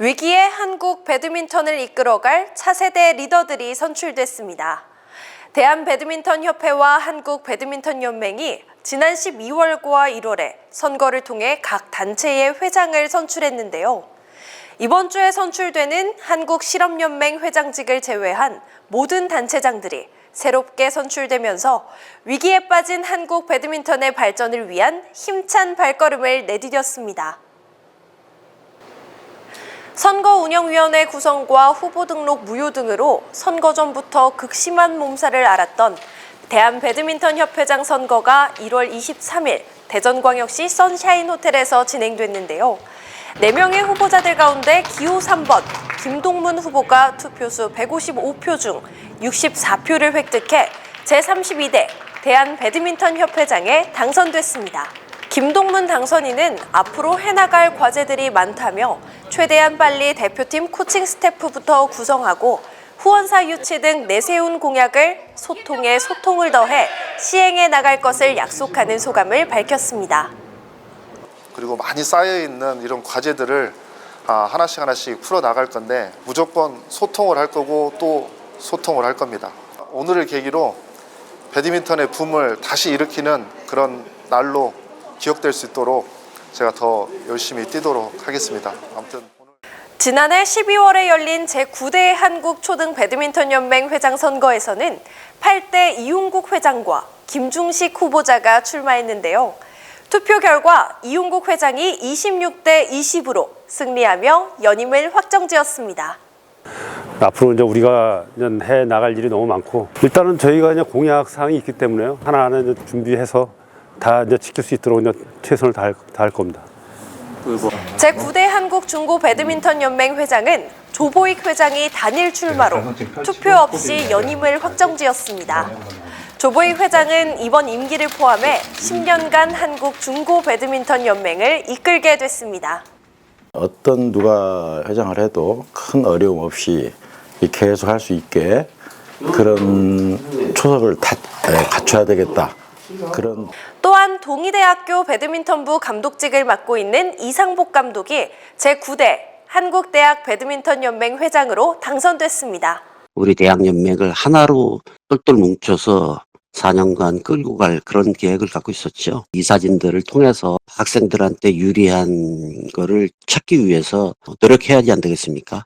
위기의 한국 배드민턴을 이끌어갈 차세대 리더들이 선출됐습니다. 대한 배드민턴 협회와 한국 배드민턴 연맹이 지난 12월과 1월에 선거를 통해 각 단체의 회장을 선출했는데요. 이번 주에 선출되는 한국 실업연맹 회장직을 제외한 모든 단체장들이 새롭게 선출되면서 위기에 빠진 한국 배드민턴의 발전을 위한 힘찬 발걸음을 내디뎠습니다. 선거운영위원회 구성과 후보 등록 무효 등으로 선거 전부터 극심한 몸살을 앓았던 대한 배드민턴 협회장 선거가 1월 23일 대전광역시 선샤인 호텔에서 진행됐는데요. 4명의 후보자들 가운데 기호 3번 김동문 후보가 투표수 155표 중 64표를 획득해 제32대 대한 배드민턴 협회장에 당선됐습니다. 김동문 당선인은 앞으로 해나갈 과제들이 많다며 최대한 빨리 대표팀 코칭 스태프부터 구성하고 후원사 유치 등 내세운 공약을 소통에 소통을 더해 시행해 나갈 것을 약속하는 소감을 밝혔습니다. 그리고 많이 쌓여 있는 이런 과제들을 아, 하나씩 하나씩 풀어 나갈 건데 무조건 소통을 할 거고 또 소통을 할 겁니다. 오늘을 계기로 배드민턴의 붐을 다시 일으키는 그런 날로 기억될 수 있도록 제가 더 열심히 뛰도록 하겠습니다. 아무튼 오늘 지난해 12월에 열린 제9대 한국 초등 배드민턴 연맹 회장 선거에서는 8대 이용국 회장과 김중식 후보자가 출마했는데요. 투표 결과 이용국 회장이 26대 20으로 승리하며 연임을 확정지었습니다. 앞으로 이제 우리가 해 나갈 일이 너무 많고 일단은 저희가 이제 공약 사항이 있기 때문에요 하나하나 이제 준비해서 다 이제 지킬 수 있도록 이제 최선을 다할, 다할 겁니다. 제9대 한국 중고 배드민턴 연맹 회장은 조보익 회장이 단일 출마로 투표 없이 연임을 확정지었습니다. 조보익 회장은 이번 임기를 포함해 10년간 한국 중고 배드민턴 연맹을 이끌게 됐습니다. 어떤 누가 회장을 해도 큰 어려움 없이 이 계속 할 수 있게 그런 초석을 다, 에, 갖춰야 되겠다. 그런 또한 동의대학교 배드민턴부 감독직을 맡고 있는 이상복 감독이 제9대 한국대학 배드민턴 연맹 회장으로 당선됐습니다. 우리 대학 연맹을 하나로 똘똘 뭉쳐서 4년간 끌고 갈 그런 계획을 갖고 있었죠. 이 사진들을 통해서 학생들한테 유리한 거를 찾기 위해서 노력해야지 안 되겠습니까?